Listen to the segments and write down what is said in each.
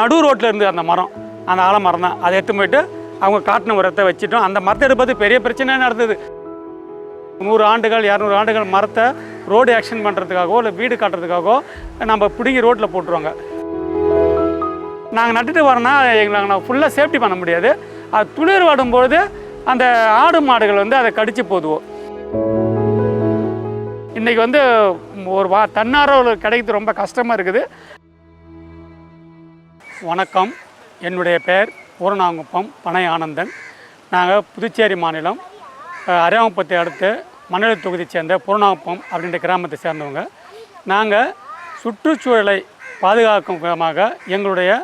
நடு ரோட்டில் இருந்து அந்த மரம். அந்த ஆலமரம் தான். அதை எடுத்து போயிட்டு அவங்க காட்டின உரத்தை வச்சுட்டோம். அந்த மரத்தை எடுப்பது பெரிய பிரச்சனை நடந்தது. நூறு ஆண்டுகள் இரநூறு ஆண்டுகள் மரத்தை ரோடு ஆக்ஷன் பண்ணுறதுக்காகவோ இல்லை வீடு காட்டுறதுக்காகவோ நம்ம பிடுங்கி ரோட்டில் போட்டுருவாங்க. நாங்கள் நட்டுட்டு வரோன்னா எங்களை நாங்கள் ஃபுல்லாக சேஃப்டி பண்ண முடியாது. அது துளிர் வாடும்பொழுது அந்த ஆடு மாடுகள் வந்து அதை கடித்து போதுவோம். இன்றைக்கி வந்து ஒரு வா தன்னார்வ கிடைக்கிறது ரொம்ப கஷ்டமாக இருக்குது. வணக்கம். என்னுடைய பெயர் பூரணாங்குப்பம் பனை ஆனந்தன். நாங்கள் புதுச்சேரி மாநிலம் அரியாங்குப்பத்தை அடுத்து மணலி தொகுதியை சேர்ந்த பூரணாங்குப்பம் அப்படின்ற கிராமத்தை சேர்ந்தவங்க. நாங்கள் சுற்றுச்சூழலை பாதுகாக்கும் விதமாக எங்களுடைய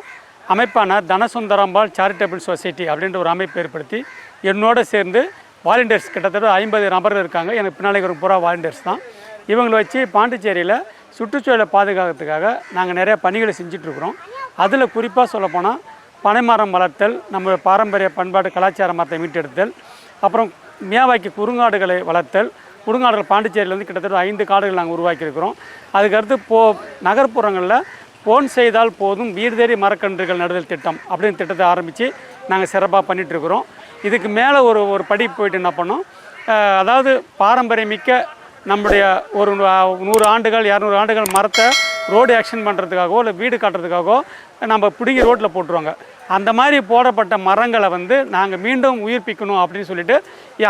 அமைப்பான தனசுந்தரம்பாள் சேரிட்டபிள் சொசைட்டி அப்படின்ற ஒரு அமைப்பு ஏற்படுத்தி என்னோடு சேர்ந்து வாலண்டியர்ஸ் கிட்டத்தட்ட ஐம்பது நபர்கள் இருக்காங்க. எனக்கு பின்னாடி ஒரு பூரா வாலண்டியர்ஸ் தான். இவங்களை வச்சு பாண்டிச்சேரியில் சுற்றுச்சூழலை பாதுகாக்கிறதுக்காக நாங்கள் நிறைய பணிகளை செஞ்சிட்ருக்குறோம் அதில் குறிப்பாக சொல்லப்போனால் பனைமரம் வளர்த்தல் நம்ம பாரம்பரிய பண்பாட்டு கலாச்சார மரத்தை மீட்டெடுத்தல் அப்புறம் மியாவாக்கி குறுங்காடுகளை வளர்த்தல் குறுங்காடுகள் பாண்டிச்சேரியிலேருந்து கிட்டத்தட்ட ஐந்து காடுகள் நாங்கள் உருவாக்கியிருக்கிறோம். அதுக்கடுத்து போ நகர்ப்புறங்களில் போன் செய்தால் போதும் வீடு தேடி மரக்கன்றுகள் நடுதல் திட்டம் அப்படின்னு திட்டத்தை ஆரம்பித்து நாங்கள் சிறப்பாக பண்ணிகிட்ருக்குறோம் இதுக்கு மேலே ஒரு ஒரு படி போயிட்டு என்ன பண்ணோம்? அதாவது பாரம்பரியமிக்க நம்முடைய ஒரு நூறு ஆண்டுகள் இரநூறு ஆண்டுகள் மரத்தை ரோடு ஆக்ஷன் பண்ணுறதுக்காகவோ இல்லை வீடு கட்டுறதுக்காகவோ நம்ம பிடுங்கி ரோட்டில் போட்டுருவாங்க. அந்த மாதிரி போடப்பட்ட மரங்களை வந்து நாங்கள் மீண்டும் உயிர்ப்பிக்கணும் அப்படின்னு சொல்லிட்டு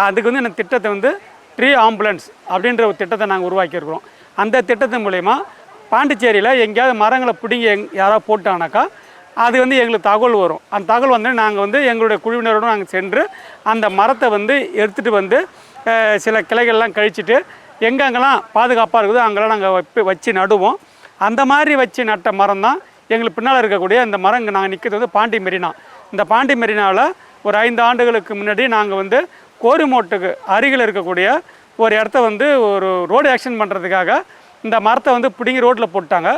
அதுக்கு வந்து இந்த திட்டத்தை வந்து ட்ரீ ஆம்புலன்ஸ் அப்படின்ற ஒரு திட்டத்தை நாங்கள் உருவாக்கியிருக்கிறோம். அந்த திட்டத்தின் மூலயமா பாண்டிச்சேரியில் எங்கேயாவது மரங்களை பிடுங்கி எங் யாராவது போட்டானாக்கா அது வந்து எங்களுக்கு தகவல் வரும். அந்த தகவல் வந்து நாங்கள் வந்து எங்களுடைய குழுவினரோடு நாங்கள் சென்று அந்த மரத்தை வந்து எடுத்துகிட்டு வந்து சில கிளைகள்லாம் கழிச்சிட்டு எங்கெங்கெல்லாம் பாதுகாப்பாக இருக்குதோ அங்கெல்லாம் நாங்கள் வச்சு நடுவோம். அந்த மாதிரி வச்சு நட்ட மரம் தான் எங்களுக்கு பின்னால் இருக்கக்கூடிய இந்த மரம் இங்கே நாங்கள் நிற்கிறது வந்து பாண்டி மெரினா. இந்த பாண்டி மெரினாவில் ஒரு ஐந்து ஆண்டுகளுக்கு முன்னாடி நாங்கள் வந்து கோரிமோட்டுக்கு அருகில் இருக்கக்கூடிய ஒரு இடத்த வந்து ஒரு ரோடு ஆக்ஷன் பண்ணுறதுக்காக இந்த மரத்தை வந்து பிடுங்கி ரோட்டில் போட்டாங்க.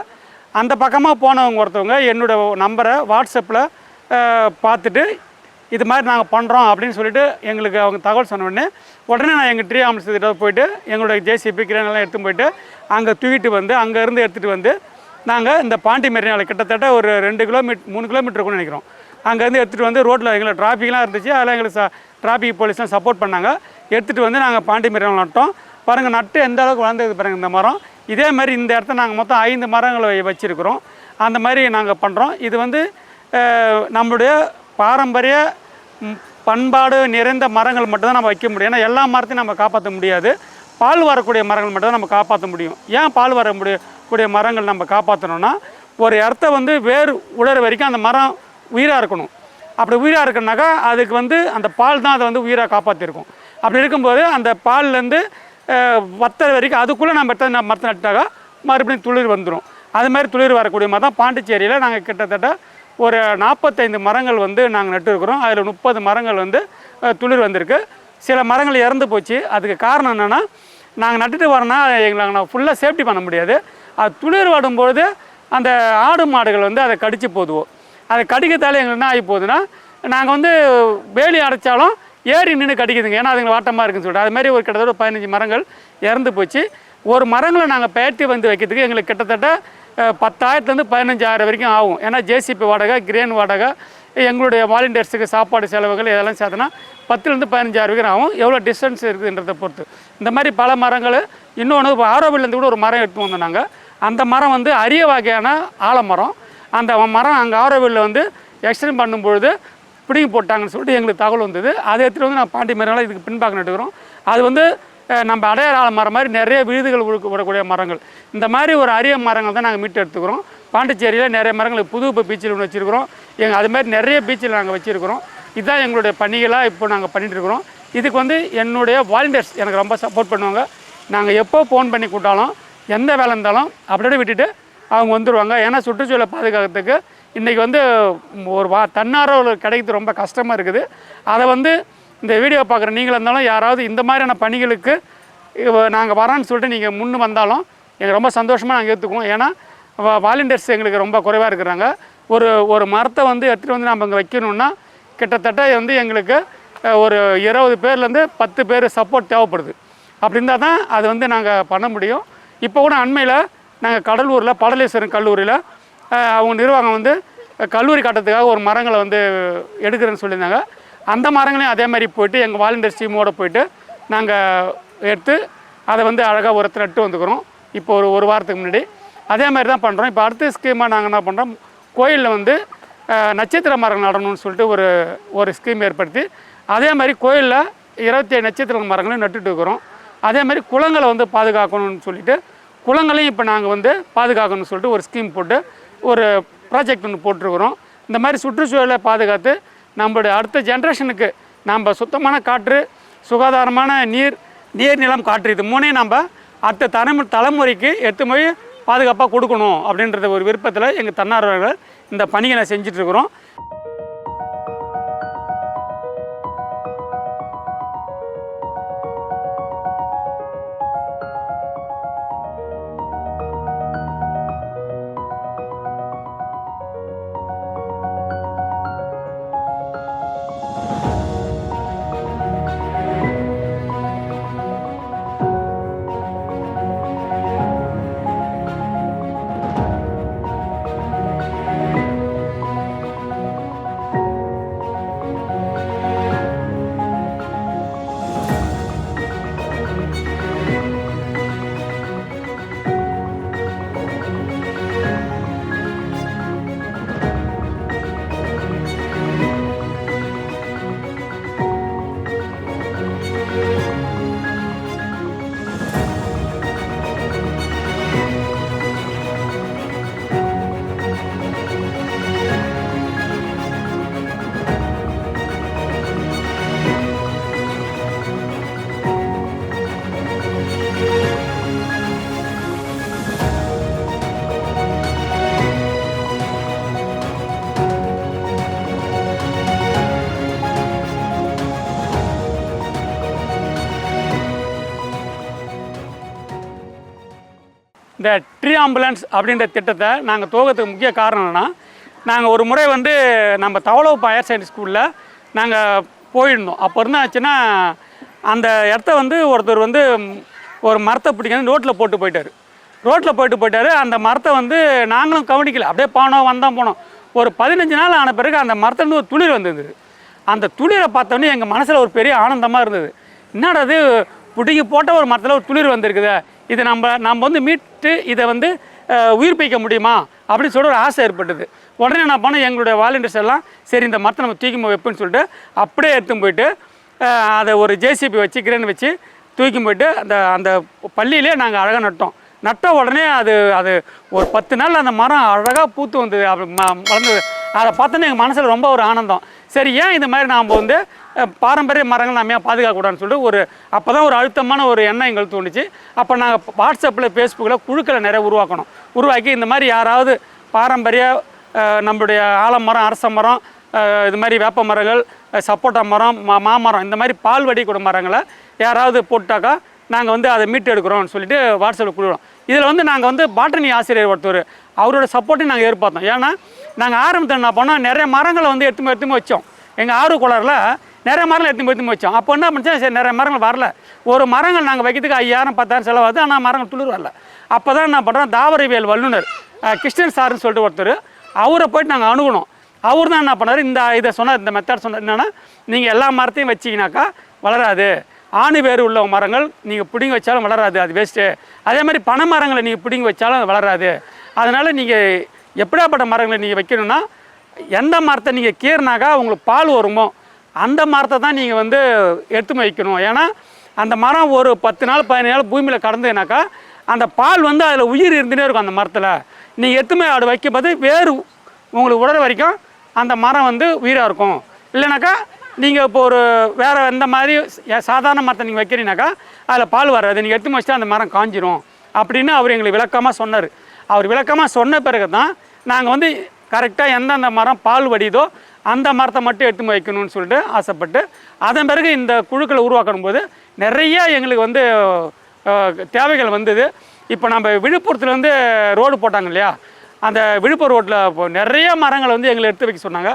அந்த பக்கமாக போனவங்க ஒருத்தவங்க என்னோட நம்பரை வாட்ஸ்அப்பில் பார்த்துட்டு இது மாதிரி நாங்கள் பண்ணுறோம் அப்படின்னு சொல்லிட்டு எங்களுக்கு அவங்க தகவல் சொன்ன உடனே உடனே நான் எங்கள் ட்ரீ ஆம்புலன்ஸ் கிட்ட போயிட்டு எங்களுடைய ஜேசிபி கிரேனெல்லாம் எடுத்து போயிட்டு அங்கே தூக்கிட்டு வந்து அங்கேருந்து எடுத்துகிட்டு வந்து நாங்கள் இந்த பாண்டி மெரினாவில் கிட்டத்தட்ட ஒரு ரெண்டு கிலோமீட்டர் மூணு கிலோமீட்டர் இருக்கும்னு நினைக்கிறோம். அங்கேருந்து எடுத்துகிட்டு வந்து ரோட்டில் எங்களை டிராஃபிக்லாம் இருந்துச்சு. அதில் எங்களுக்கு ச டிராஃபிக் போலீஸ்லாம் சப்போர்ட் பண்ணாங்க. எடுத்துகிட்டு வந்து நாங்கள் பாண்டி மெரினாவில் நட்டோம். பாருங்கள் நட்டு எந்த அளவுக்கு வளர்ந்தது பாருங்கள் இந்த மரம். இதே மாதிரி இந்த இடத்த நாங்கள் மொத்தம் ஐந்து மரங்களை வச்சுருக்கிறோம். அந்த மாதிரி நாங்கள் பண்ணுறோம் இது வந்து நம்மளுடைய பாரம்பரிய பண்பாடு நிறைந்த மரங்கள் மட்டும்தான் நம்ம வைக்க முடியும். ஏன்னா எல்லா மரத்தையும் நம்ம காப்பாற்ற முடியாது. பால் வரக்கூடிய மரங்கள் மட்டும் தான் நம்ம காப்பாற்ற முடியும். ஏன் பால் வர முடிய கூடிய மரங்கள் நம்ம காப்பாற்றணும்னா ஒரு இடத்த வந்து வேர் உடற வரைக்கும் அந்த மரம் உயிராக இருக்கணும். அப்படி உயிராக இருக்குனாக்கா அதுக்கு வந்து அந்த பால் தான் அதை வந்து உயிராக காப்பாற்றிருக்கும் அப்படி இருக்கும்போது அந்த பால்லேருந்து வத்தற வரைக்கும் அதுக்குள்ளே நம்ம எடுத்து மரத்தை நட்டாக்கா மறுபடியும் துளிர் வந்துடும் அது மாதிரி துளிர் வரக்கூடிய மாதிரி தான் பாண்டிச்சேரியில் நாங்கள் கிட்டத்தட்ட ஒரு நாற்பத்தைந்து மரங்கள் வந்து நாங்கள் நட்டுருக்குறோம். அதில் முப்பது மரங்கள் வந்து துளிர் வந்திருக்கு. சில மரங்கள் இறந்து போச்சு. அதுக்கு காரணம் என்னென்னா நாங்கள் நட்டுட்டு வரோன்னா எங்களை நாங்கள் ஃபுல்லாக சேஃப்டி பண்ண முடியாது. அது துளிர் வாடும்பொழுது அந்த ஆடு மாடுகள் வந்து அதை கடித்து போதுவோம். அதை கடிக்கிறதால எங்களுக்கு என்ன ஆகி போகுதுன்னா நாங்கள் வந்து வேலி அடைச்சாலும் ஏறி நின்று கடிக்குதுங்க. ஏன்னா அதுங்க வாட்டமாக இருக்குன்னு சொல்லிட்டு. அது மாதிரி ஒரு கிட்டத்தட்ட ஒரு பதினஞ்சு மரங்கள் இறந்து போச்சு. ஒரு மரங்களை நாங்கள் பெயர்த்தி வந்து வைக்கிறதுக்கு எங்களுக்கு கிட்டத்தட்ட பத்தாயிரத்துலேருந்து பதினஞ்சாயிரம் வரைக்கும் ஆகும். ஏன்னா ஜேசிபி வாடகை கிரேன் வாடகை எங்களுடைய வாலண்டியர்ஸுக்கு சாப்பாடு செலவுகள் இதெல்லாம் சேர்த்தனா பத்துலேருந்து பதினஞ்சாயிரம் வரைக்கும் ஆகும் எவ்வளோ டிஸ்டன்ஸ் இருக்குதுன்றதை பொறுத்து. இந்த மாதிரி பல மரங்கள் இன்னொன்று ஆரோவிலேருந்து கூட ஒரு மரம் எடுத்து வந்தோம் நாங்கள் அந்த மரம் வந்து அரிய வகையான ஆலமரம். அந்த மரம் அங்கே ஆரோவில்ல வந்து எக்ஸ்டெண்ட் பண்ணும்பொழுது பிடிங்கி போட்டாங்கன்னு சொல்லிட்டு எங்களுக்கு தகவல் வந்தது. அதை எடுத்துகிட்டு வந்து நான் பாண்டி மரங்களை இதுக்கு பின்பாக நட்டுக்கிறோம். அது வந்து நம்ம அடையாள ஆல மரம் மாதிரி நிறைய விருதுகள் விடக்கூடிய மரங்கள். இந்த மாதிரி ஒரு அரிய மரங்கள் தான் நாங்கள் மீட்டு எடுத்துக்கிறோம். பாண்டிச்சேரியில் நிறைய மரங்கள் புது இப்போ பீச்சில் ஒன்று வச்சுருக்கிறோம். எங்கள் அது மாதிரி நிறைய பீச்சில் நாங்கள் வச்சுருக்கிறோம். இதுதான் எங்களுடைய பணிகளாக இப்போ நாங்கள் பண்ணிட்டு இருக்கிறோம் இதுக்கு வந்து என்னுடைய வாலண்டியர்ஸ் எனக்கு ரொம்ப சப்போர்ட் பண்ணுவாங்க. நாங்கள் எப்போ ஃபோன் பண்ணி கூட்டாலும் எந்த வேலை இருந்தாலும் அப்படியே விட்டுட்டு அவங்க வந்துடுவாங்க ஏன்னா சுற்றுச்சூழலை பாதுகாக்கிறதுக்கு இன்றைக்கி வந்து ஒரு வா தன்னார்வலர் கிடைக்கிறது ரொம்ப கஷ்டமாக இருக்குது. அதை வந்து இந்த வீடியோ பார்க்குற நீங்களாக இருந்தாலும் யாராவது இந்த மாதிரியான பணிகளுக்கு நாங்கள் வரோன்னு சொல்லிட்டு நீங்கள் முன்னு வந்தாலும் எங்களுக்கு ரொம்ப சந்தோஷமாக நாங்கள் ஏற்றுக்குவோம் ஏன்னா வாலண்டியர்ஸ் எங்களுக்கு ரொம்ப குறைவாக இருக்கிறாங்க. ஒரு ஒரு மரத்தை வந்து எடுத்துகிட்டு வந்து நம்ம இங்கே வைக்கணும்னா கிட்டத்தட்ட வந்து எங்களுக்கு ஒரு இருபது பேர்லேருந்து பத்து பேர் சப்போர்ட் தேவைப்படுது. அப்படி இருந்தால் தான் அது வந்து நாங்கள் பண்ண முடியும். இப்போ கூட அண்மையில் நாங்கள் கடலூரில் படலேஸ்வரன் கல்லூரியில் அவங்க நிர்வாகம் வந்து கல்லூரி கட்டத்துக்காக ஒரு மரங்களை வந்து எடுக்கிறேன்னு சொல்லியிருந்தாங்க. அந்த மரங்களையும் அதே மாதிரி போயிட்டு எங்கள் வாலண்டியர்ஸ் டீமோட போயிட்டு நாங்கள் எடுத்து அதை வந்து அழகாக ஒரு நட்டு வந்துக்கிறோம். இப்போ ஒரு ஒரு வாரத்துக்கு முன்னாடி. அதே மாதிரி தான் பண்ணுறோம் இப்போ அடுத்த ஸ்கீமாக நாங்கள் என்ன பண்ணுறோம் கோயிலில் வந்து நட்சத்திர மரம் நடணும்னு சொல்லிட்டு ஒரு ஒரு ஸ்கீம் ஏற்படுத்தி அதே மாதிரி கோயிலில் இருபத்தி ஏழு நட்சத்திர மரங்களையும் நட்டுட்டு இருக்கிறோம். அதே மாதிரி குளங்களை வந்து பாதுகாக்கணும்னு சொல்லிட்டு குளங்களையும் இப்போ நாங்கள் வந்து பாதுகாக்கணும்னு சொல்லிட்டு ஒரு ஸ்கீம் போட்டு ஒரு ப்ராஜெக்ட் ஒன்று போட்டிருக்கிறோம். இந்த மாதிரி சுற்றுச்சூழலை பாதுகாத்து நம்மளுடைய அடுத்த ஜென்ரேஷனுக்கு நம்ம சுத்தமான காற்று சுகாதாரமான நீர் நீர்நிலம் காற்று இது மூணையும் நம்ம அடுத்த தலைமு தலைமுறைக்கு எடுத்து போய் பாதுகாப்பாக கொடுக்கணும் அப்படின்றத ஒரு விருப்பத்தில் எங்கள் தன்னார்வலர்கள் இந்த பணிகளை செஞ்சிட்ருக்குறோம் இந்த ட்ரீ ஆம்புலன்ஸ் அப்படின்ற திட்டத்தை நாங்கள் துவக்கத்துக்கு முக்கிய காரணம் என்னென்னா நாங்கள் ஒரு முறை வந்து நம்ம தவளவு ஹையர் செகண்டரி ஸ்கூலில் நாங்கள் போயிருந்தோம். அப்போ என்ன ஆச்சுன்னா அந்த இடத்த வந்து ஒருத்தர் வந்து ஒரு மரத்தை பிடிக்கணும் ரோட்டில் போட்டு போயிட்டார். ரோட்டில் போயிட்டு போயிட்டாரு. அந்த மரத்தை வந்து நாங்களும் கவனிக்கல. அப்படியே போனோம் வந்தோம் போனோம். ஒரு பதினஞ்சு நாள் ஆன பிறகு அந்த மரத்துலேருந்து ஒரு துளிர் வந்தது. அந்த துளிரை பார்த்தோன்னே எங்கள் மனசில் ஒரு பெரிய ஆனந்தமாக இருந்தது. என்னடா அது பிடிங்கி போட்ட ஒரு மரத்தில் ஒரு துளிர் வந்திருக்குது. இதை நம்ம நம்ம வந்து மீட்டு இதை வந்து உயிர் உயிர்ப்பிக்க முடியுமா? அப்படின்னு சொல்லிட்டு ஒரு ஆசை ஏற்பட்டது. உடனே என்ன பண்ணோம் எங்களுடைய வாலண்டியர்ஸ் எல்லாம் சரி இந்த மரத்தை நம்ம தூக்கி வைப்போம்னு சொல்லிட்டு அப்படியே எடுத்துன்னு போயிட்டு அதை ஒரு ஜேசிபி வச்சு கிரேன் வச்சு தூக்கி போயிட்டு அந்த அந்த பள்ளியிலே நாங்கள் அழகாக நட்டோம். நட்ட உடனே அது அது ஒரு பத்து நாள் அந்த மரம் அழகாக பூத்து வந்தது. அப்படி ம- வளர்ந்தது. அதை பார்த்தோன்னே எங்கள் மனசில் ரொம்ப ஒரு ஆனந்தம். சரி ஏன் இந்த மாதிரி நாம் வந்து பாரம்பரிய மரங்கள் நம்ம ஏன் பாதுகாக்கக்கூடாதுன்னு சொல்லிட்டு ஒரு அப்போ தான் ஒரு அழுத்தமான ஒரு எண்ணம் எங்களுக்கு தோணுச்சு. அப்போ நாங்கள் வாட்ஸ்அப்பில் ஃபேஸ்புக்கில் குழுக்களை நிறைய உருவாக்கணும். உருவாக்கி இந்த மாதிரி யாராவது பாரம்பரிய நம்மளுடைய ஆலமரம் அரச மரம் இது மாதிரி வேப்ப மரங்கள் சப்போட்டா மரம் மா மாமரம் இந்த மாதிரி பால் வடிக்கூட மரங்களை யாராவது போட்டாக்கா நாங்கள் வந்து அதை மீட்டு எடுக்கிறோம்னு சொல்லிட்டு வாட்ஸ்அப்பில் குழுவோம் இதில் வந்து நாங்கள் வந்து பாட்டனி ஆசிரியர் ஒருத்தர் அவரோட சப்போர்ட்டையும் நாங்கள் எதிர்பார்த்தோம். ஏன்னா நாங்கள் ஆரம்பத்தில் என்ன பண்ணோம் நிறைய மரங்களை வந்து எடுத்துமே எடுத்துமே வச்சோம். எங்கள் ஆர்வ குளரில் நிறைய மரங்கள் எடுத்து போய் எடுத்து வச்சோம். அப்போ என்ன பண்ணுச்சு? சரி நிறைய மரங்கள் வரல. ஒரு மரங்கள் நாங்கள் வைக்கிறதுக்கு ஐயாயிரம் பத்தாயிரம் செலவாகுது. ஆனால் மரங்கள் துளிர் வரல. அப்போ தான் என்ன பண்ணுறோம் தாவரவியல் வல்லுனர் கிறிஸ்டின் கிருஷ்ணன் சார்னு சொல்லிட்டு ஒருத்தர் அவரை போய்ட்டு நாங்கள் அணுகுனோம் அவர் தான் என்ன பண்ணார்? இந்த இதை சொன்னார் இந்த மெத்தட் சொன்னார். என்னென்னா நீங்கள் எல்லா மரத்தையும் வச்சிங்கனாக்கா வளராது. ஆணு பேர் உள்ள மரங்கள் நீங்கள் பிடுங்கி வச்சாலும் வளராது. அது வேஸ்ட்டு அதே மாதிரி பனை மரங்களை நீங்கள் பிடுங்கி வச்சாலும் அது வளராது. அதனால் நீங்கள் எப்படியாப்பட்ட மரங்களை நீங்கள் வைக்கணும்னா எந்த மரத்தை நீங்கள் கீறினாக்கா உங்களுக்கு பால் வருமோ அந்த மரத்தை தான் நீங்கள் வந்து எடுத்து வைக்கணும் ஏன்னா அந்த மரம் ஒரு பத்து நாள் பதினஞ்சு நாள் பூமியில் கடந்ததுனாக்கா அந்த பால் வந்து அதில் உயிர் இருந்துகிட்டே இருக்கும் அந்த மரத்தில். நீங்கள் எடுத்துமே அது வைக்கும்போது வேறு உங்களுக்கு உடல் வரைக்கும் அந்த மரம் வந்து உயிராக இருக்கும். இல்லைனாக்கா நீங்கள் இப்போ ஒரு வேறு எந்த மாதிரி சாதாரண மரத்தை நீங்கள் வைக்கிறீங்கனாக்கா அதில் பால் வராது. நீங்கள் எடுத்து வச்சுட்டு அந்த மரம் காஞ்சிரும். அப்படின்னு அவர் எங்களுக்கு விளக்கமாக சொன்னார். அவர் விளக்கமாக சொன்ன பிறகு தான் நாங்கள் வந்து கரெக்டாக எந்தெந்த மரம் பால் வடியுதோ அந்த மரத்தை மட்டும் எடுத்து வைக்கணும்னு சொல்லிட்டு ஆசைப்பட்டு அதன் பிறகு இந்த குழுக்களை உருவாக்கணும் போது நிறைய எங்களுக்கு வந்து தேவைகள் வந்தது. இப்போ நம்ம விழுப்புரத்தில் வந்து ரோடு போட்டாங்க இல்லையா? அந்த விழுப்புரம் ரோட்டில் இப்போ நிறைய மரங்களை வந்து எங்களை எடுத்து வைக்க சொன்னாங்க.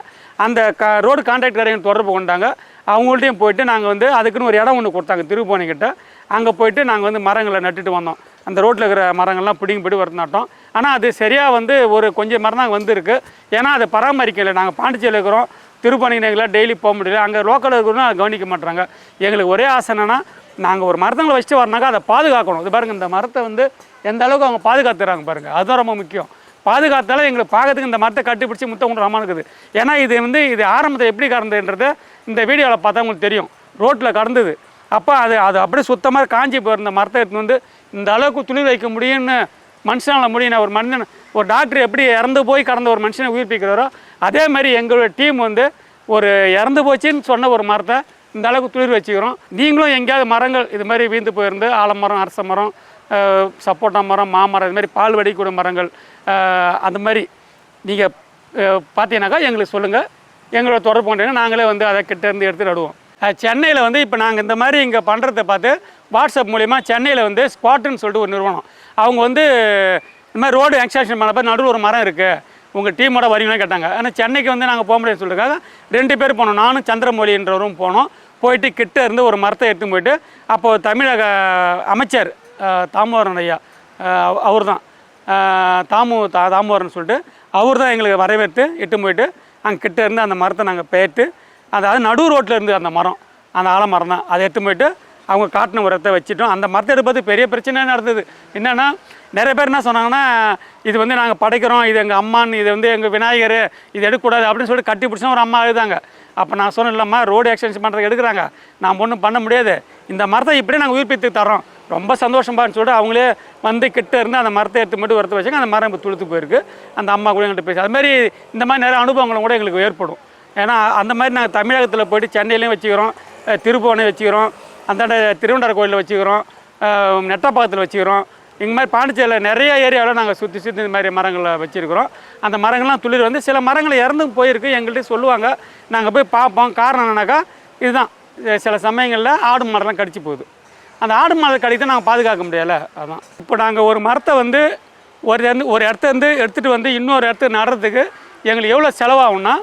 அந்த க ரோடு கான்ட்ராக்டரையும் தொடர்பு கொண்டாங்க. அவங்கள்ட்டையும் போயிட்டு நாங்கள் வந்து அதுக்குன்னு ஒரு இடம் ஒன்று கொடுத்தாங்க திருப்போணிக்கிட்ட அங்கே போயிட்டு நாங்கள் வந்து மரங்களை நட்டுட்டு வந்தோம். அந்த ரோட்டில் இருக்கிற மரங்கள்லாம் பிடிங்கி போய்ட்டு வரது நட்டோம். ஆனால் அது சரியாக வந்து ஒரு கொஞ்சம் மரம் தான் வந்திருக்கு. ஏன்னா அதை பராமரிக்கலை. நாங்கள் பாண்டிச்சேரியில் இருக்கிறோம். திருப்பணிங்கலாம் டெய்லி போக முடியல. அங்கே லோக்கலில் இருக்கிறோம் அதை கவனிக்க மாட்டாங்க எங்களுக்கு ஒரே ஆசை என்னென்னா நாங்கள் ஒரு மரத்தங்களை வச்சுட்டு வரனாக்கா அதை பாதுகாக்கணும். இது பாருங்கள் இந்த மரத்தை வந்து எந்த அளவுக்கு அவங்க பாதுகாத்துறாங்க பாருங்கள் அதுதான் ரொம்ப முக்கியம். பாதுகாத்தால எங்களுக்கு பார்க்கறதுக்கு இந்த மரத்தை கட்டிப்பிடிச்சி முத்தம் கொண்டு ரமா இருக்குது. ஏன்னா இது வந்து இது ஆரம்பத்தை எப்படி கடந்ததுன்றது இந்த வீடியோவில் பார்த்தா உங்களுக்கு தெரியும். ரோட்டில் கடந்தது. அப்போ அது அது அப்படியே சுத்தமாக காஞ்சி போயிருந்த மரத்தை எடுத்துன்னு வந்து இந்த அளவுக்கு துளிர் வைக்க முடியும்னு மனுஷனால் முடியும் ஒரு மனிதன் ஒரு டாக்டர் எப்படி இறந்து போய் கடந்த ஒரு மனுஷனை உயிர்ப்பிக்கிறாரோ அதே மாதிரி எங்களுடைய டீம் வந்து ஒரு இறந்து போச்சுன்னு சொன்ன ஒரு மரத்தை இந்த அளவுக்கு துளிர் வச்சுக்கிறோம். நீங்களும் எங்கேயாவது மரங்கள் இது மாதிரி வீழ்ந்து போயிருந்து ஆலமரம் அரச மரம் சப்போட்டா மரம் மாமரம் இது மாதிரி பால் வடிக்கூடிய மரங்கள் அந்த மாதிரி நீங்கள் பார்த்தீங்கன்னாக்கா எங்களுக்கு சொல்லுங்கள் எங்களோட தொடர்பு கொண்டீங்கன்னா நாங்களே வந்து அதை கிட்டேருந்து எடுத்து நடுவோம். சென்னையில் வந்து இப்போ நாங்கள் இந்த மாதிரி இங்கே பண்ணுறத பார்த்து வாட்ஸ்அப் மூலிமா சென்னையில் வந்து ஸ்பாட்டுன்னு சொல்லிட்டு ஒரு நிறுவனம். அவங்க வந்து இந்த மாதிரி ரோடு எக்ஸ்டென்ஷன் பண்ணப்போ நடுவில் ஒரு மரம் இருக்குது உங்கள் டீமோட வரீங்கன்னு கேட்டாங்க. ஆனால் சென்னைக்கு வந்து நாங்கள் போக முடியாதுன்னு சொல்லிருக்காங்க ரெண்டு பேர் போனோம். நானும் சந்திரமொழின்றவரும் போனோம். போயிட்டு கிட்ட இருந்து ஒரு மரத்தை எடுத்து போயிட்டு அப்போது தமிழக அமைச்சர் தாமோதரன் ஐயா அவர் தான் தாமு தா தாமோதரன் சொல்லிட்டு அவர் தான் எங்களுக்கு வரவேற்று இட்டு போயிட்டு அங்கே கிட்ட இருந்து அந்த மரத்தை நாங்கள் பெயர்த்து அதாவது நடு ரோட்டில் இருந்து அந்த மரம் அந்த ஆலமரம் தான். அதை எடுத்து போயிட்டு அவங்க காட்டின உரத்தை வச்சுட்டோம். அந்த மரத்தை எடுப்பது பெரிய பிரச்சனை நடந்தது. என்னென்னா நிறைய பேர் என்ன சொன்னாங்கன்னா இது வந்து நாங்கள் படைக்கிறோம். இது எங்கள் அம்மான்னு இது வந்து எங்கள் விநாயகர் இது எடுக்கக்கூடாது அப்படின்னு சொல்லிட்டு கட்டி பிடிச்சா ஒரு அம்மா எழுதாங்க அப்போ நான் சொன்னேன் இல்லைம்மா ரோடு எக்ஸ்டென்ஷன் பண்ணுறதுக்கு எடுக்கிறாங்க. நான் ஒன்றும் பண்ண முடியாது. இந்த மரத்தை இப்படியே நாங்கள் உயிர்ப்பித்து தரோம் ரொம்ப சந்தோஷமான்னு சொல்லிட்டு அவங்களே வந்து கிட்ட இருந்து அந்த மரத்தை எடுத்து மட்டும் உரத்தை வச்சாங்க அந்த மரம் இப்போ துளுத்து போயிருக்கு. அந்த அம்மா கூட எங்கள்கிட்ட பேசி அது மாதிரி இந்த மாதிரி நிறைய அனுபவங்களும் கூட எங்களுக்கு ஏற்படும். ஏன்னா அந்த மாதிரி நாங்கள் தமிழகத்தில் போயிட்டு சென்னையிலையும் வச்சுக்கிறோம் திருப்புவனையும் வச்சுக்கிறோம் அந்தாண்ட திருவண்டர கோயிலில் வச்சுக்கிறோம் நெட்டப்பாக்கத்தில் வச்சுக்கிறோம். இந்த மாதிரி பாண்டிச்சேரியில் நிறைய ஏரியாவில் நாங்கள் சுற்றி சுற்றி இந்த மாதிரி மரங்களை வச்சுருக்கிறோம். அந்த மரங்கள்லாம் துளிர் வந்து சில மரங்கள் இறந்தும் போயிருக்கு எங்கள்கிட்ட சொல்லுவாங்க. நாங்கள் போய் பார்ப்போம். காரணம் என்னன்னாக்கா இதுதான். சில சமயங்களில் ஆடு மரம்லாம் கடிச்சு போகுது. அந்த ஆடு மாடு கடித்து நாங்கள் பாதுகாக்க முடியலை. அதான். இப்போ நாங்கள் ஒரு மரத்தை வந்து ஒரு ஒரு இடத்துலேருந்து இருந்து எடுத்துகிட்டு வந்து இன்னொரு இடத்துக்கு நடுறதுக்கு எங்களுக்கு எவ்வளோ செலவாகும்னா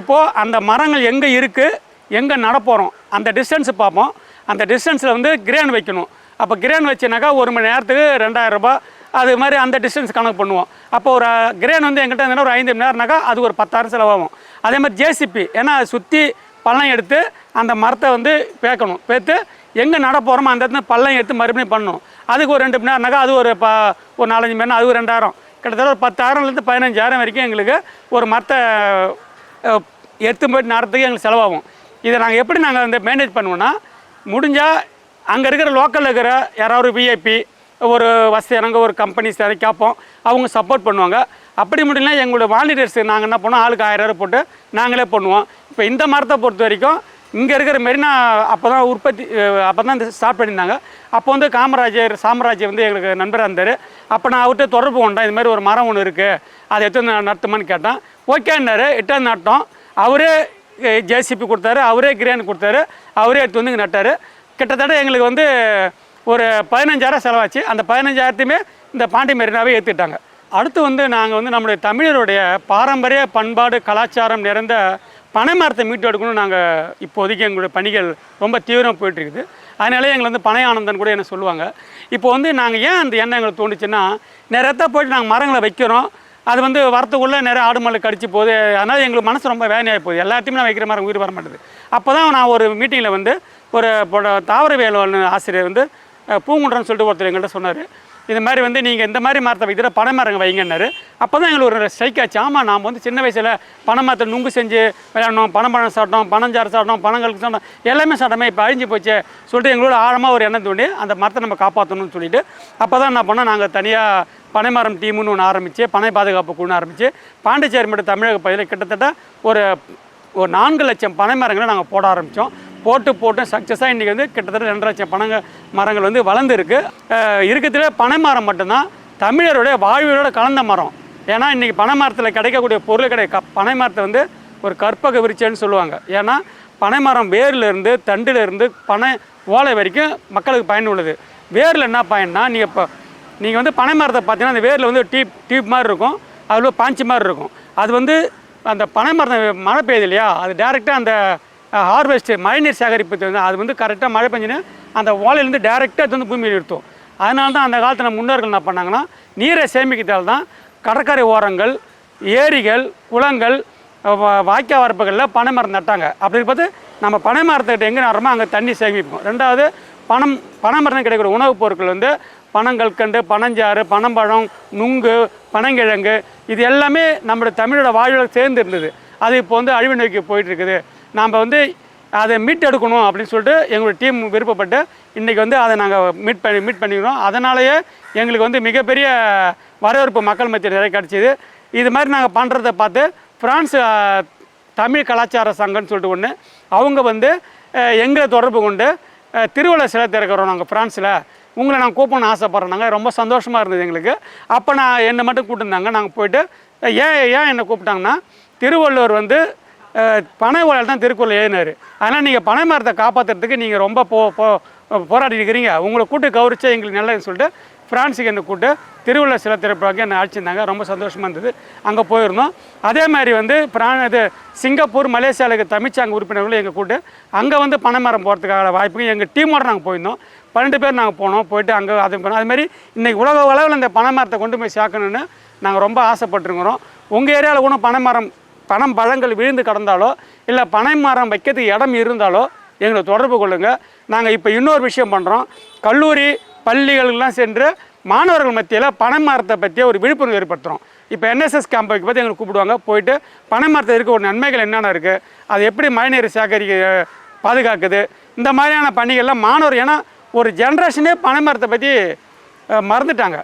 இப்போது அந்த மரங்கள் எங்கே இருக்குது எங்கே நடப்போகிறோம் அந்த டிஸ்டன்ஸ் பார்ப்போம். அந்த டிஸ்டன்ஸில் வந்து கிரேன் வைக்கணும். அப்போ கிரேன் வச்சுனாக்கா ஒரு மணி நேரத்துக்கு ரெண்டாயிரம் ரூபாய். அது மாதிரி அந்த டிஸ்டன்ஸ் கணக்கு பண்ணுவோம். அப்போ ஒரு கிரேன் வந்து எங்கிட்ட இருந்ததுன்னா ஒரு ஐந்து மணி நேரம்னாக்கா அது ஒரு பத்தாயிரம் செலவாகும். அதே மாதிரி ஜேசிபி ஏன்னா சுற்றி பள்ளம் எடுத்து அந்த மரத்தை வந்து பேக்கணும். பேத்து எங்கே நட போகிறோமோ அந்த இடத்துல பள்ளம் எடுத்து மறுபடியும் பண்ணணும். அதுக்கு ஒரு ரெண்டு மணி நேரம்னாக்கா அது ஒரு ப ஒரு நாலஞ்சு மணி நேரம் அது ஒரு ரெண்டாயிரம். கிட்டத்தட்ட ஒரு பத்தாயிரம்லேருந்து பதினஞ்சாயிரம் வரைக்கும் எங்களுக்கு ஒரு மரத்தை எடுத்து போய் நடத்துக்கு எங்களுக்கு செலவாகும். இதை நாங்கள் எப்படி நாங்கள் வந்து மேனேஜ் பண்ணுவோன்னா முடிஞ்சால் அங்கே இருக்கிற லோக்கலில் இருக்கிற யாராவது விஐபி ஒரு வசதியானவங்க ஒரு கம்பெனிஸ் அதை கேட்போம். அவங்க சப்போர்ட் பண்ணுவாங்க. அப்படி முடியலன்னா எங்களோட வாலண்டியர்ஸ் நாங்கள் என்ன பண்ணுவோம்? ஆளுக்கு ஆயிரம் ரூபாய் போட்டு நாங்களே பண்ணுவோம். இப்போ இந்த மரத்தை பொறுத்த வரைக்கும் இங்கே இருக்கிற மெரினா அப்போ தான் உற்பத்தி அப்போ தான் இந்த ஸ்டார்ட் பண்ணியிருந்தாங்க. அப்போ வந்து காமராஜர் சாம்ராஜ்யம் வந்து எங்களுக்கு நண்பராக இருந்தார். அப்போ நான் அவர்கிட்ட தொடர்பு கொண்டேன் இது மாதிரி ஒரு மரம் ஒன்று இருக்குது அதை எடுத்து நான் நடத்துமான்னு கேட்டேன். ஓகேன்னாரு எட்டாவது நட்டோம் அவரே ஜேசிபி கொடுத்தாரு அவரே கிரேன் கொடுத்தாரு அவரே எடுத்து வந்து இங்கே நட்டார். கிட்டத்தட்ட எங்களுக்கு வந்து ஒரு பதினஞ்சாயிரம் செலவாச்சு. அந்த பதினஞ்சாயிரத்தையுமே இந்த பாண்டி மெரினாவே ஏற்றுக்கிட்டாங்க அடுத்து வந்து நாங்கள் வந்து நம்முடைய தமிழருடைய பாரம்பரிய பண்பாடு கலாச்சாரம் நிறைந்த பனை மரத்தை மீட்டு எடுக்கணும்னு நாங்கள் இப்போதைக்கு எங்களுடைய பணிகள் ரொம்ப தீவிரம் போயிட்டுருக்குது. அதனாலே எங்களை வந்து பனை ஆனந்தன் கூட என்ன சொல்லுவாங்க. இப்போ வந்து நாங்கள் ஏன் அந்த எண்ணம் எங்களுக்கு தோணுச்சுன்னா நிறைய போயிட்டு நாங்கள் மரங்களை வைக்கிறோம். அது வந்து வரத்துக்குள்ளே நிறைய ஆடு மலை கடிச்சு போகுது. அதனால் எங்களுக்கு மனசு ரொம்ப வேலையாகி போகுது. எல்லாத்தையுமே நான் வைக்கிற மரம் உயிர் வர மாட்டேது அப்போ தான் நான் ஒரு மீட்டிங்கில் வந்து ஒரு தாவரவியல் ஆசிரியர் வந்து பூங்குன்றன்னு சொல்லிட்டு ஒருத்தர் எங்கள்கிட்ட சொன்னார். இது மாதிரி வந்து நீங்கள் இந்த மாதிரி மரத்தை வைக்கிற பனை மரங்க வைங்கன்னாரு. அப்போ தான் எங்களுக்கு ஒரு ஸ்ட்ரைக் ஆச்சு. ஆமாம் நாம் வந்து சின்ன வயசில் பனை மரத்தை நுங்கு செஞ்சு விளையாடணும் பனம்பழம் சாப்பிட்டோம் பனஞ்சாறு சாப்பிட்டோம் பனங்களுக்கு சாப்பிட்டோம் எல்லாமே சாப்பிட்டோமே இப்போ அழிஞ்சு போச்சு சொல்லிட்டு எங்களோட ஆழமாக ஒரு எண்ணம் தோண்டி அந்த மரத்தை நம்ம காப்பாற்றணும்னு சொல்லிட்டு அப்போ தான் என்ன பண்ணோம் நாங்கள் தனியாக பனைமரம் டீமுன்னு ஒன்று ஆரம்பித்து பனை பாதுகாப்பு குழு ஆரம்பித்து பாண்டிச்சேரி மட்டும் தமிழக பகுதியில் கிட்டத்தட்ட ஒரு ஒரு நான்கு லட்சம் பனை மரங்களை நாங்கள் போட ஆரம்பித்தோம் போட்டு போட்டு சக்ஸஸாக இன்றைக்கி வந்து கிட்டத்தட்ட ரெண்டு லட்சம் பனங்க மரங்கள் வந்து வளர்ந்துருக்கு. இருக்கிறதுல பனை மரம் மட்டும்தான் தமிழருடைய வாழ்வியலோட கலந்த மரம். ஏன்னா இன்றைக்கி பனை மரத்தில் கிடைக்கக்கூடிய பொருள் கிடையாது. க பனை மரத்தை வந்து ஒரு கற்பக விரிச்சல்னு சொல்லுவாங்க. ஏன்னா பனை மரம் வேர்ல தண்டுலேருந்து பனை ஓலை வரைக்கும் மக்களுக்கு பயனுள்ளது வேரில் என்ன பயன்னா நீங்கள் இப்போ நீங்கள் வந்து பனை மரத்தை பார்த்தீங்கன்னா அந்த வேரில் வந்து டீப் டியூப் மாதிரி இருக்கும். அதில் பாஞ்சி மாதிரி இருக்கும். அது வந்து அந்த பனை மரத்தை மழை பெய்யுது இல்லையா? அது டேரெக்டாக அந்த ஹார்வெஸ்ட்டு மழைநீர் சேகரிப்பு வந்து அது வந்து கரெக்டாக மழை பெஞ்சுன்னு அந்த ஓலையிலேருந்து டேரெக்டாக அது வந்து பூமியில் நிறுத்தும் அதனால தான் அந்த காலத்தில் முன்னோர்கள் என்ன பண்ணாங்கன்னா நீரை சேமிக்கிறதால தான் கடற்கரை ஓரங்கள் ஏரிகள் குளங்கள் வாய்க்கா வாய்க்கால் வரப்புகளில் பனை மரம் நட்டாங்க. அப்படி பார்த்து நம்ம பனை மரத்துக்கிட்ட எங்கே நடுறோமோ அங்கே தண்ணி சேமிப்போம். ரெண்டாவது பணம் பனை மரம் கிடைக்கிற உணவுப் பொருட்கள் வந்து பனங்கற்கண்டு பனஞ்சாறு பனம்பழம் நுங்கு பனங்கிழங்கு இது எல்லாமே நம்மளுடைய தமிழோட வாழ்வில் சேர்ந்து இருந்தது. அது இப்போ வந்து அழிவு நோக்கி போயிட்டு இருக்குது. நாம் வந்து அதை மீட்டெடுக்கணும் அப்படின்னு சொல்லிட்டு எங்களுடைய டீம் விருப்பப்பட்டு இன்றைக்கி வந்து அதை நாங்கள் மீட் பண்ணி மீட் பண்ணிக்கிறோம். அதனாலேயே எங்களுக்கு வந்து மிகப்பெரிய வரவேற்பு மக்கள் மத்தியில் நிறைய கிடச்சிது. இது மாதிரி நாங்கள் பண்ணுறத பார்த்து ஃப்ரான்ஸ் தமிழ் கலாச்சார சங்கம்னு சொல்லிட்டு ஒன்று அவங்க வந்து எங்களை தொடர்பு கொண்டு திருவள்ள சிலை திறக்கிறோம் நாங்கள் ஃப்ரான்ஸில் உங்களை நாங்கள் கூப்பிடணும்னு ஆசைப்பட்றோம் நாங்கள் ரொம்ப சந்தோஷமாக இருந்தது எங்களுக்கு. அப்போ நான் என்னை மட்டும் கூப்பிட்டுருந்தாங்க நாங்கள் போயிட்டு ஏன் ஏன் என்னை கூப்பிட்டாங்கன்னா திருவள்ளுவர் வந்து பனை ஓலையில் தான் திருக்குறள் எழுதினார் அதனால் நீங்கள் பனை மரத்தை காப்பாற்றுறதுக்கு நீங்கள் ரொம்ப போ போ போராடி இருக்கிறீங்க. உங்களை கூட்டு கௌரிச்சா எங்களுக்கு நல்லதுன்னு சொல்லிட்டு ஃப்ரான்ஸுக்கு என்னை கூட்டு திருவள்ளுவர் சில திறப்பாக என்னை அழைச்சிருந்தாங்க. ரொம்ப சந்தோஷமாக இருந்தது. அங்கே போயிருந்தோம். அதே மாதிரி வந்து பிரான் இது சிங்கப்பூர் மலேசியாவுக்கு தமிழ்ச்சாங்க உறுப்பினர்களும் எங்கள் கூட்டு அங்கே வந்து பனைமரம் போகிறதுக்கான வாய்ப்புக்கு எங்கள் டீமோட நாங்கள் போயிருந்தோம். பன்னெண்டு பேர் நாங்கள் போனோம். போயிட்டு அங்கே அது பண்ணோம். அதுமாதிரி இன்றைக்கி உலக அளவில் இந்த பனைமரத்தை கொண்டு போய் சேர்க்கணுன்னு நாங்கள் ரொம்ப ஆசைப்பட்டுருக்கிறோம். உங்கள் ஏரியாவில் கூட பனைமரம் பணம் பழங்கள் விழுந்து கிடந்தாலோ இல்லை பனை மரம் வைக்கிறதுக்கு இடம் இருந்தாலோ எங்களை தொடர்பு கொள்ளுங்கள் நாங்கள் இப்போ இன்னொரு விஷயம் பண்ணுறோம் கல்லூரி பள்ளிகளுக்கெல்லாம் சென்று மாணவர்கள் மத்தியில் பனை மரத்தை பற்றிய ஒரு விழிப்புணர்வு ஏற்படுத்துகிறோம் இப்போ என்எஸ்எஸ் கேம்புக்கு பற்றி எங்களை கூப்பிடுவாங்க. போயிட்டு பனை மரத்தில் இருக்க ஒரு நன்மைகள் என்னென்ன இருக்குது அது எப்படி மழைநீர் சேகரிக்க பாதுகாக்குது? இந்த மாதிரியான பணிகள்லாம் மாணவர் ஏன்னா ஒரு ஜென்ரேஷனே பனை மரத்தை பற்றி மறந்துட்டாங்க.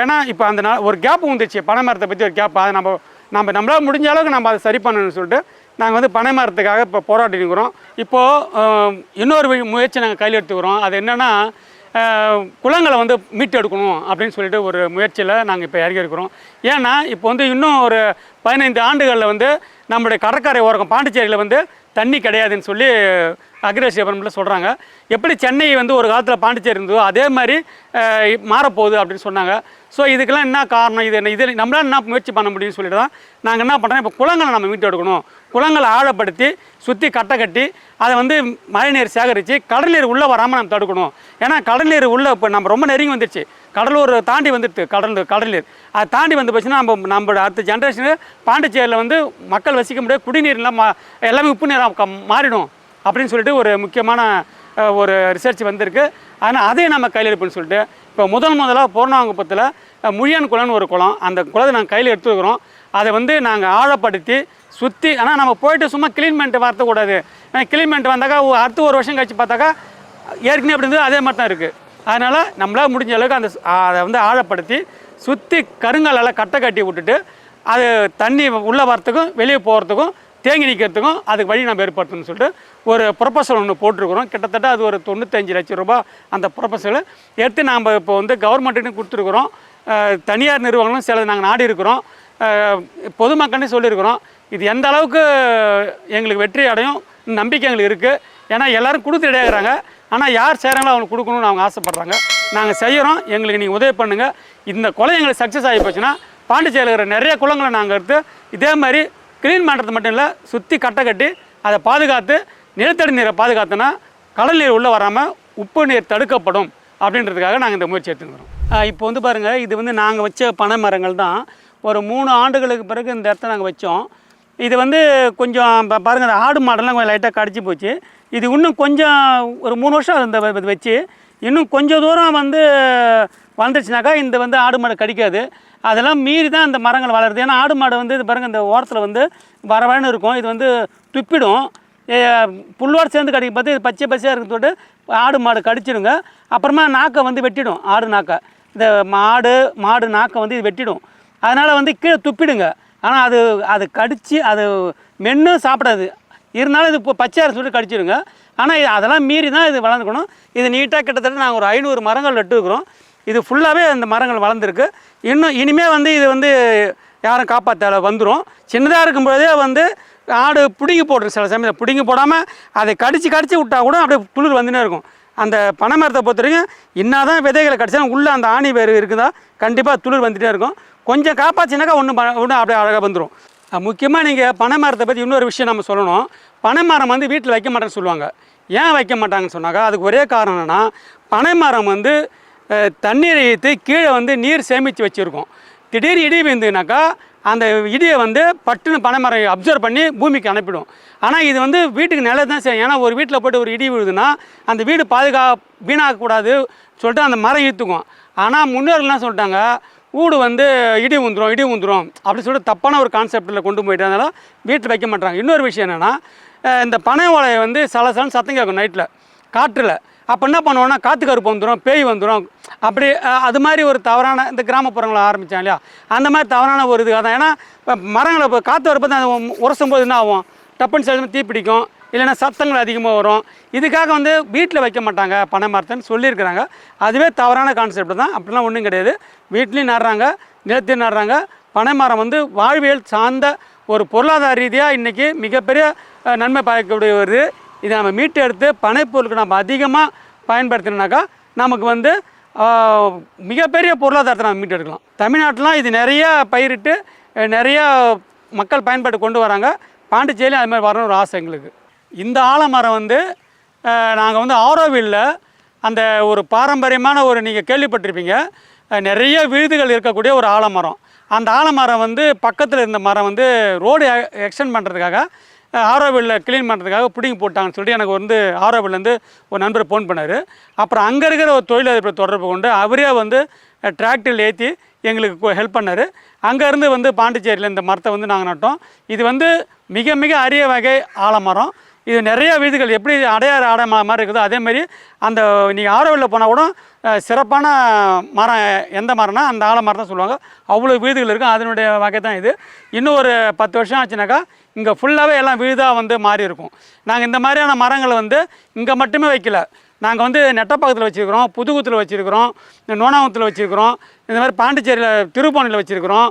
ஏன்னா இப்போ அந்த ஒரு கேப் வந்துச்சு பனை மரத்தை பற்றி ஒரு கேப் அதை நம்ம நம்ம நம்மளால் முடிஞ்ச அளவுக்கு நம்ம அதை சரி பண்ணணும்னு சொல்லிட்டு நாங்கள் வந்து பனை மரத்துக்காக இப்போ போராட்டிருக்கிறோம் இப்போது இன்னொரு முயற்சி நாங்கள் கையில் எடுத்துக்கிறோம். அது என்னென்னா குளங்களை வந்து மீட்டு எடுக்கணும் அப்படின்னு சொல்லிட்டு ஒரு முயற்சியில் நாங்கள் இப்போ இறங்கி இருக்கிறோம் ஏன்னா இப்போ வந்து இன்னும் ஒரு பதினைந்து ஆண்டுகளில் வந்து நம்முடைய கடற்கரை ஓரம் பாண்டிச்சேரியில் வந்து தண்ணி கிடையாதுன்னு சொல்லி அக்ரேஷ் டிபார்ட்மெண்ட்டில் சொல்கிறாங்க எப்படி சென்னை வந்து ஒரு காலத்தில் பாண்டிச்சேரி இருந்ததோ அதே மாதிரி மாறப்போகுது அப்படின்னு சொன்னாங்க. ஸோ இதுக்கெல்லாம் என்ன காரணம்? இது என்ன இது நம்மளால் என்ன முயற்சி பண்ண முடியும்னு சொல்லிட்டு தான் நாங்கள் என்ன பண்ணுறோம் இப்போ குளங்களை நம்ம மீட்டு எடுக்கணும். குளங்களை ஆழப்படுத்தி சுற்றி கட்டை கட்டி அதை வந்து மழைநீர் சேகரித்து கடல் நீர் உள்ளே வராமல் நம்ம தடுக்கணும். ஏன்னா கடல் நீர் உள்ளே இப்போ நம்ம ரொம்ப நெருங்கி வந்துருச்சு. கடலூர் தாண்டி வந்துட்டு கடல் கடல் நீர் அதை தாண்டி வந்து போச்சுன்னா நம்ம நம்மளோட அடுத்த ஜென்ரேஷனு பாண்டிச்சேரியில் வந்து மக்கள் வசிக்க முடியாது குடிநீர்லாம் மா எல்லாமே உப்பு நீராக மாறிடும் அப்படின்னு சொல்லிட்டு ஒரு முக்கியமான ஒரு ரிசர்ச் வந்திருக்கு. ஆனால் அதையும் நம்ம கையில் எடுப்போம்னு சொல்லிட்டு இப்போ முதல் முதலாக பூர்ணாங்குப்பத்தில் முழியான் குளம்னு ஒரு குளம் அந்த குளத்தை நாங்கள் கையில் எடுத்துக்கிறோம் அதை வந்து நாங்கள் ஆழப்படுத்தி சுற்றி ஆனால் நம்ம போயிட்டு சும்மா க்ளீன் பண்ணிட்டு வரக்கூடாது. ஏன்னா க்ளீன் பண்ணிட்டு வந்தாக்கா அடுத்து ஒரு வருஷம் கழிச்சு பார்த்தாக்கா ஏற்கனவே அப்படி இருந்தது அதே மாதிரி தான் இருக்குது அதனால் நம்மளால் முடிஞ்ச அளவுக்கு அந்த அதை வந்து ஆழப்படுத்தி சுற்றி கருங்கலால் கட்டை கட்டி விட்டுட்டு அது தண்ணி உள்ளே வரத்துக்கும் வெளியே போகிறதுக்கும் தேங்கி நிற்கிறதுக்கும் அதுக்கு வழி நம்ம ஏற்படுத்தணும்னு சொல்லிட்டு ஒரு ப்ரொபசல் ஒன்று போட்டிருக்கிறோம். கிட்டத்தட்ட அது ஒரு தொண்ணூத்தஞ்சு லட்சம் ரூபாய் அந்த ப்ரொபோசல் எடுத்து நாம் இப்போ வந்து கவர்மெண்ட்டுன்னு கொடுத்துருக்குறோம். தனியார் நிறுவனங்களும் சிலது நாங்கள் நாடி இருக்கிறோம் பொதுமக்கள்னு சொல்லியிருக்கிறோம். இது எந்த அளவுக்கு எங்களுக்கு வெற்றி அடையும் நம்பிக்கை எங்களுக்கு இருக்குது ஏன்னா எல்லோரும் கொடுத்து இடையாகிறாங்க ஆனால் யார் செய்கிறாங்களோ அவங்களுக்கு கொடுக்கணும்னு அவங்க ஆசைப்பட்றாங்க. நாங்கள் செய்கிறோம் எங்களுக்கு நீங்கள் உதவி பண்ணுங்கள் இந்த கொலை எங்களுக்கு சக்ஸஸ் ஆகி போச்சுன்னா பாண்டிச்சேரியில் இருக்கிற நிறைய குளங்களை நாங்கள் எடுத்து இதே மாதிரி க்ளீன் பண்ணுறது மட்டும் இல்லை சுற்றி கட்டை கட்டி அதை பாதுகாத்து நிலத்தடி நீரை பாதுகாத்தோன்னா கடல் நீர் உள்ளே வராமல் உப்பு நீர் தடுக்கப்படும் அப்படின்றதுக்காக நாங்கள் இந்த முயற்சி எடுத்துக்கிறோம் இப்போ வந்து பாருங்கள் இது வந்து நாங்கள் வச்ச பனை மரங்கள் தான். ஒரு மூணு ஆண்டுகளுக்கு பிறகு இந்த இடத்த நாங்கள் வச்சோம். இது வந்து கொஞ்சம் பாருங்கள் பாருங்க அந்த ஆடு மாடெல்லாம் கொஞ்சம் லைட்டாக கடிச்சு போச்சு. இது இன்னும் கொஞ்சம் ஒரு மூணு வருஷம் இந்த வச்சு இன்னும் கொஞ்சம் தூரம் வந்து வளர்ந்துச்சுனாக்கா இந்த வந்து ஆடு மாடு கடிக்காது. அதெல்லாம் மீறி தான் இந்த மரங்கள் வளருது. ஏன்னா ஆடு மாடு வந்து இது பாருங்க இந்த ஓரத்தில் வந்து வரவழன்னு இருக்கும். இது வந்து துப்பிடும். புல்லோடு சேர்ந்து கடிக்க பார்த்து இது பச்சை பச்சையாக இருக்க ஆடு மாடு கடிச்சிடுங்க. அப்புறமா நாக்கை வந்து வெட்டிடும் ஆடு நாக்கை. இந்த மாடு மாடு நாக்கை வந்து இது வெட்டிடும். அதனால் வந்து கீழே துப்பிடுங்க. ஆனால் அது அது கடித்து அது மென்னும் சாப்பிடாது. இருந்தாலும் இது இப்போ பச்சையாக சொல்லி கடிச்சிடுங்க. ஆனால் இது அதெல்லாம் மீறி தான் இது வளர்ந்துக்கணும். இது நீட்டாக கிட்டத்தட்ட நாங்கள் ஒரு ஐநூறு மரங்கள் நட்டுருக்குறோம் இது ஃபுல்லாகவே அந்த மரங்கள் வளர்ந்துருக்கு. இன்னும் இனிமேல் வந்து இது வந்து யாரும் காப்பாற்ற வந்துடும் சின்னதாக இருக்கும்போதே வந்து ஆடு பிடுங்கி போட்டுரும் சில சமயத்தில் பிடுங்கி போடாமல் அதை கடித்து கடித்து விட்டா கூட அப்படியே துளிர் வந்துனே இருக்கும். அந்த பனை மரத்தை பொறுத்த வரைக்கும் இன்னாதான் விதைகளை கடிச்சாலும் உள்ளே அந்த ஆணி வேறு இருக்குதா? கண்டிப்பாக துளிர் வந்துகிட்டே இருக்கும். கொஞ்சம் காப்பாச்சினாக்கா ஒன்றும் ஒன்றும் அப்படியே அழகாக வந்துடும் முக்கியமாக நீங்கள் பனை மரத்தை பற்றி இன்னொரு விஷயம் நம்ம சொல்லணும். பனை மரம் வந்து வீட்டில் வைக்க மாட்டேன்னு சொல்லுவாங்க. ஏன் வைக்க மாட்டாங்கன்னு சொன்னாக்கா அதுக்கு ஒரே காரணம் என்னென்னா பனை மரம் வந்து தண்ணீரை இழுத்து கீழே வந்து நீர் சேமித்து வச்சுருக்கோம். திடீர் இடி விழுந்துனாக்கா அந்த இடியை வந்து பட்டுன்னு பனைமரம் அப்சர்வ் பண்ணி பூமிக்கு அனுப்பிடும். ஆனால் இது வந்து வீட்டுக்கு நல்லது தான் செய்யும். ஏன்னா ஒரு வீட்டில் போட்டு ஒரு இடி விழுதுன்னா அந்த வீடு பாதுகா வீணாகக்கூடாது சொல்லிட்டு அந்த மரம் ஈர்த்துக்கும் ஆனால் முன்னோர்கள்லாம் சொல்லிட்டாங்க வீடு வந்து இடி உந்துரும் இடி உந்துரும் அப்படி சொல்லிட்டு தப்பான ஒரு கான்செப்டில் கொண்டு போயிட்டு அதனால வீட்டில் வைக்க மாட்டாங்க இன்னொரு விஷயம் என்னென்னா இந்த பனை ஓலையை வந்து சலசலன்னு சத்தம் கேட்கும் நைட்டில் காற்றில். அப்போ என்ன பண்ணுவோம்னா காற்று கருப்பு வந்துடும் பேய் வந்துடும் அப்படி அது மாதிரி ஒரு தவறான இந்த கிராமப்புறங்களை ஆரம்பித்தாங்க இல்லையா? அந்த மாதிரி தவறான ஒரு இதுக்காக தான் ஏன்னா இப்போ மரங்களை இப்போ காற்று வரப்போ தான் அது உரசும் போது என்ன ஆகும்? டப்புன்னு சேர்ந்து தீ பிடிக்கும் இல்லைன்னா சத்தங்கள் அதிகமாக வரும். இதுக்காக வந்து வீட்டில் வைக்க மாட்டாங்க பனை மரத்துன்னு சொல்லியிருக்கிறாங்க. அதுவே தவறான கான்செப்ட் தான். அப்படிலாம் ஒன்றும் கிடையாது. வீட்லேயும் நடுறாங்க நிலத்தையும் நடுறாங்க. பனை மரம் வந்து வாழ்வியல் சார்ந்த ஒரு பொருளாதார ரீதியாக இன்றைக்கி மிகப்பெரிய நன்மை பயக்கக்கூடிய ஒரு இதை. நம்ம மீட்டு எடுத்து பனைப்பொருளுக்கு நம்ம அதிகமாக பயன்படுத்தினோம்னாக்கா நமக்கு வந்து மிகப்பெரிய பொருளாதாரத்தை நம்ம மீட்டு எடுக்கலாம். தமிழ்நாட்டிலாம் இது நிறையா பயிரிட்டு நிறையா மக்கள் பயன்பாட்டு கொண்டு வராங்க. பாண்டிச்சேரியும் அது மாதிரி வரணும் ஒரு ஆசை எங்களுக்கு. இந்த ஆலமரம் வந்து நாங்கள் வந்து ஆரோவில்ல அந்த ஒரு பாரம்பரியமான ஒரு நீங்கள் கேள்விப்பட்டிருப்பீங்க நிறைய விழுதுகள் இருக்கக்கூடிய ஒரு ஆலமரம். அந்த ஆலமரம் வந்து பக்கத்தில் இருந்த மரம் வந்து ரோடு எக்ஸ்டெண்ட் பண்ணுறதுக்காக ஆரோவில்ல க்ளீன் பண்ணுறதுக்காக பிடிங்கி போட்டாங்கன்னு சொல்லிட்டு எனக்கு வந்து ஆரோவில்லேருந்து ஒரு நண்பர் ஃபோன் பண்ணார். அப்புறம் அங்கே இருக்கிற ஒரு தொழிலதிபர் தொடர்பு கொண்டு அவரே வந்து டிராக்டரில் ஏற்றி எங்களுக்கு ஹெல்ப் பண்ணார். அங்கேருந்து வந்து பாண்டிச்சேரியில் இந்த மரத்தை வந்து நாங்கள் நட்டோம். இது வந்து மிக மிக அரிய வகை ஆலமரம். இது நிறைய வீதிகள் எப்படி அடையாறு ஆடை மாதிரி இருக்குதோ அதே மாதிரி அந்த நீங்கள் ஆரோவில் போனால் கூட சிறப்பான மரம் எந்த மரம்னா அந்த ஆலமரம் தான் சொல்லுவாங்க. அவ்வளோ வீடுகள் இருக்கும். அதனுடைய வகை தான் இது. இன்னும் ஒரு பத்து வருஷம் ஆச்சுனாக்கா இங்கே ஃபுல்லாகவே எல்லாம் வீடாக வந்து மாறி இருக்கும். நாங்கள் இந்த மாதிரியான மரங்களை வந்து இங்கே மட்டுமே வைக்கல. நாங்கள் வந்து நெட்டப்பாக்கத்தில் வச்சுருக்கிறோம் புதுகுத்தில் வச்சுருக்கிறோம் நோனாவத்தில் வச்சுருக்கிறோம் இந்த மாதிரி பாண்டிச்சேரியில் திருப்பூணியில் வச்சுருக்கிறோம்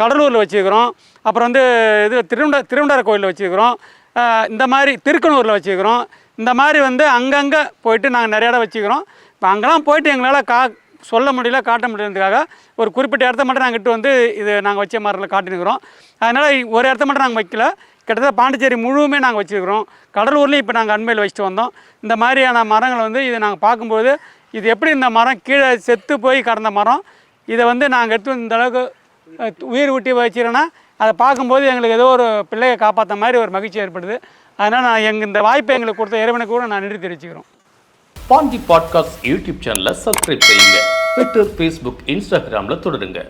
கடலூரில் வச்சுருக்கிறோம் அப்புறம் வந்து இது திருவண்ட திருவண்டார கோயிலில் வச்சுருக்கிறோம். இந்த மாதிரி திருக்கனூரில் வச்சுக்கிறோம். இந்த மாதிரி வந்து அங்கங்கே போயிட்டு நாங்கள் நிறைய இடம் வச்சுக்கிறோம். இப்போ அங்கெல்லாம் போயிட்டு எங்களால் கா சொல்ல முடியல காட்ட முடியறதுக்காக ஒரு குறிப்பிட்ட இடத்த மட்டும் நாங்கள் இட்டு வந்து இது நாங்கள் வச்ச மரத்தில் காட்டினுக்கிறோம். அதனால் ஒரு இடத்த மட்டும் நாங்கள் வைக்கல. கிட்டத்தட்ட பாண்டிச்சேரி முழுவுமே நாங்கள் வச்சுருக்கிறோம் கடலூர்லேயும் இப்போ நாங்கள் அண்மையில் வச்சுட்டு வந்தோம். இந்த மாதிரியான மரங்களை வந்து இதை நாங்கள் பார்க்கும்போது இது எப்படி இந்த மரம் கீழே செத்து போய் கடந்த மரம்? இதை வந்து நாங்கள் எடுத்து வந்து இந்த அளவுக்கு உயிர் ஊட்டி வச்சுருன்னா அதை பார்க்கும்போது எங்களுக்கு ஏதோ ஒரு பிள்ளையை காப்பாற்ற மாதிரி ஒரு மகிழ்ச்சி ஏற்படுது. அதனால் நான் எங்கள் இந்த வாய்ப்பை எங்களுக்கு கொடுத்த இறைவனுக்கு கூட நான் நன்றி தெரிவிச்சுக்கிறோம் பாண்டி பாட்காஸ்ட் யூடியூப் சேனலை சப்ஸ்கிரைப் செய்யுங்க. ட்விட்டர் ஃபேஸ்புக் இன்ஸ்டாகிராமில் தொடருங்க.